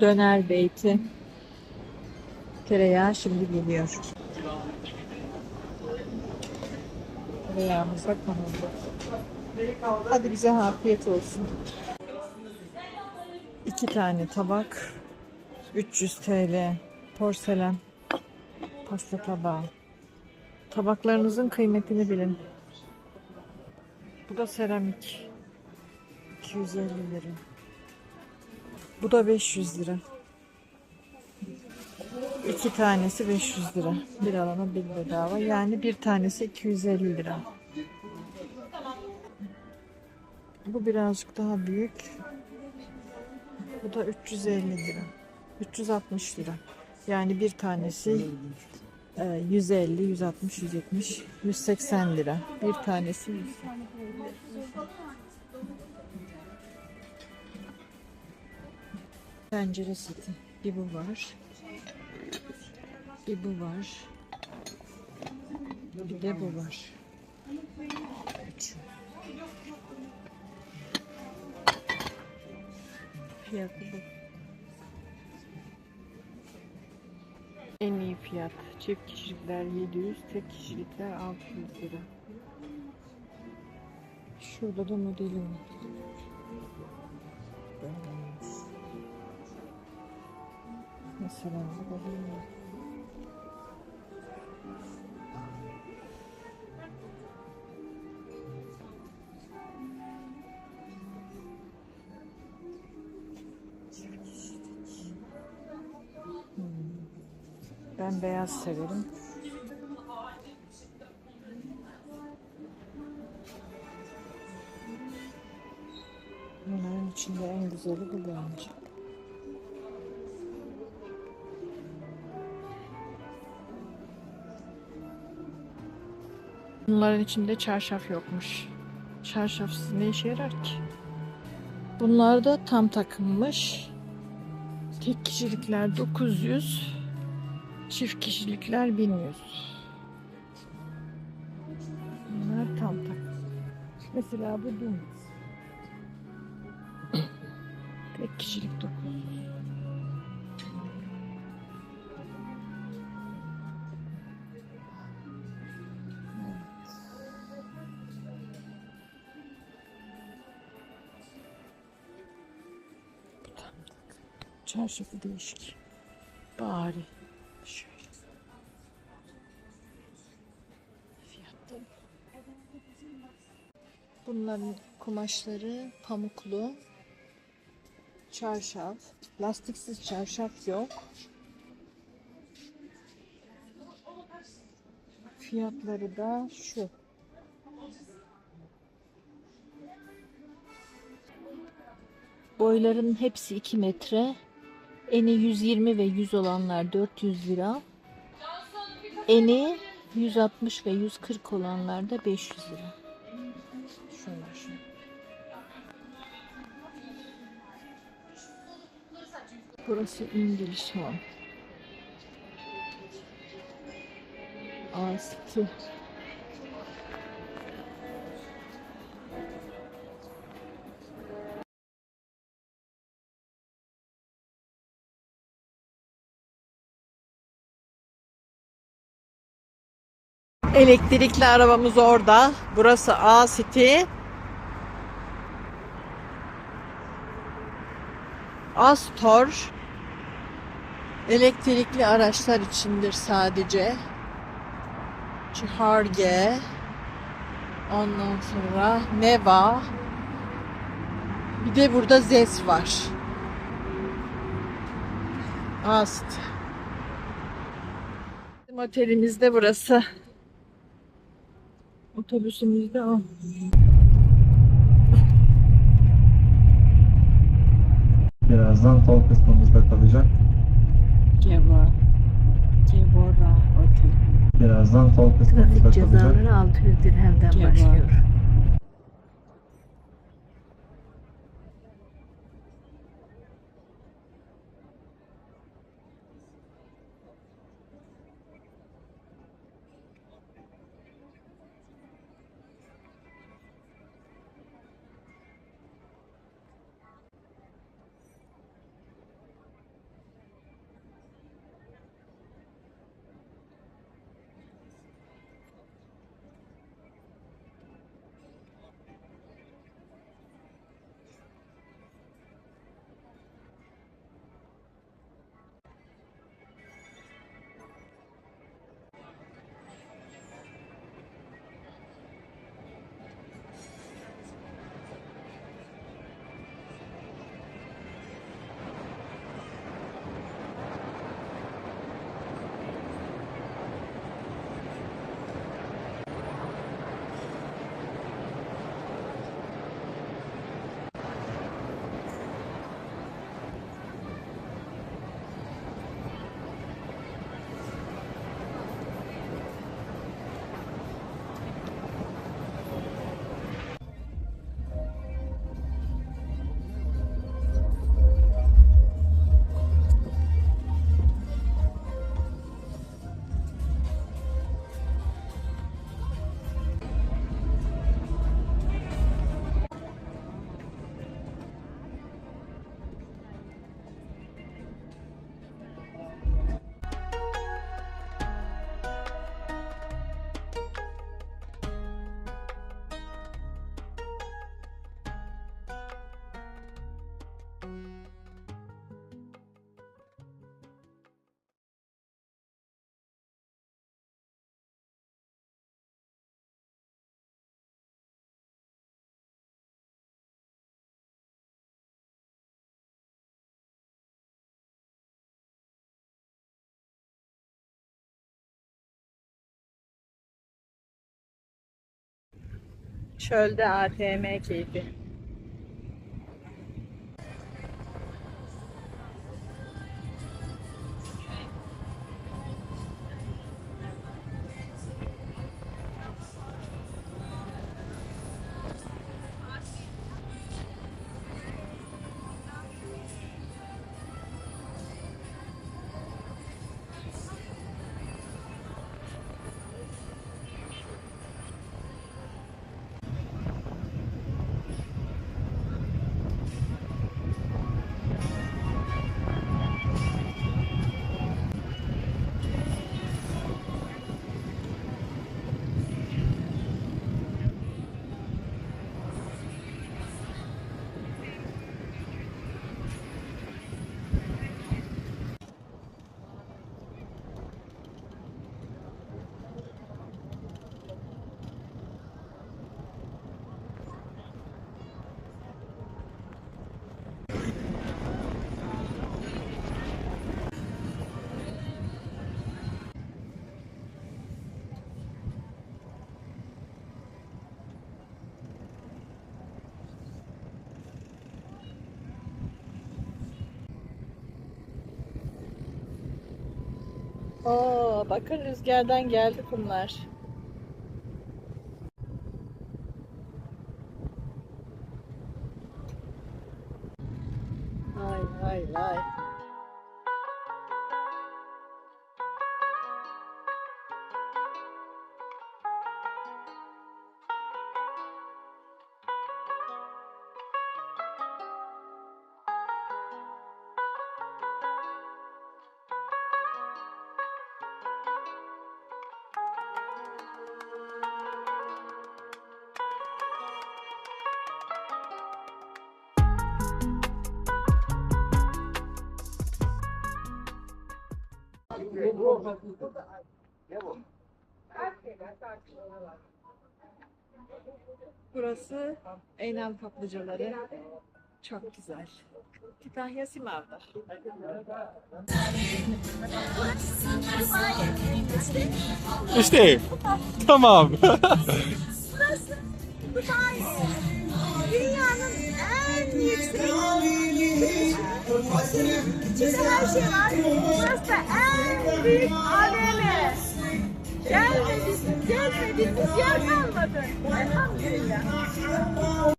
Döner beyti. Tereyağı şimdi geliyor. Tereyağımıza konuldu. Hadi bize afiyet olsun. İki tane tabak. 300 TL. Porselen. Pasta tabağı. Tabaklarınızın kıymetini bilin. Bu da seramik. 250 lira. Bu da 500 lira. İki tanesi 500 lira. Bir alana bir bedava. Yani bir tanesi 250 lira. Bu birazcık daha büyük. Bu da 350 lira. 360 lira. Yani bir tanesi e, 150, 160, 170, 180 lira. Bir tanesi 100. Pencere seti. Bir bu var. Bir bu var. Bir de bu var. Üç. Fiyatı bu. En iyi fiyat. Çift kişilikler 700, tek kişilikler 600 lira. Şurada da modeli var. Bu da böyle. Ben beyaz severim. Bunların içinde en güzeli bu bence. Bunların içinde çarşaf yokmuş. Çarşafsız ne işe yarar ki? Bunlar da tam takımmış. Tek kişilikler 900, çift kişilikler 1100. Bunlar tam takım. Mesela bu dümdüz. Tek kişilik 900. Çarşafı değişik. Bari. Şöyle. Fiyatları. Bunların kumaşları pamuklu. Çarşaf. Lastiksiz çarşaf yok. Fiyatları da şu. Boyların hepsi 2 metre. Eni 120 ve 100 olanlar 400 lira. Eni 160 ve 140 olanlar da 500 lira. Burası İngiliz Home. Astı. Elektrikli arabamız orada. Burası A City. Astor elektrikli araçlar içindir sadece. Ciharge ondan sonra Neva bir de burada Zes var. Ast. Bizim otelimizde burası. Otobüsümüzde o. Birazdan sol kısmımızda kalacak. Geva. Gevora Otel. Birazdan sol kısmımızda Trafik kalacak. cezaları 600 dirhemden başlıyor. Çölde ATM keyfi. Oo, bakın rüzgardan geldi kumlar. Burası Eynam kaplıcaları. Çok güzel. Kütahya Simav'da. İşte tamam. Dünyanın en yüksek İçinde her şey var. Burası da en büyük AVM. Gelmedik, gezmedik, yer kalmadı. Elhamdülillah.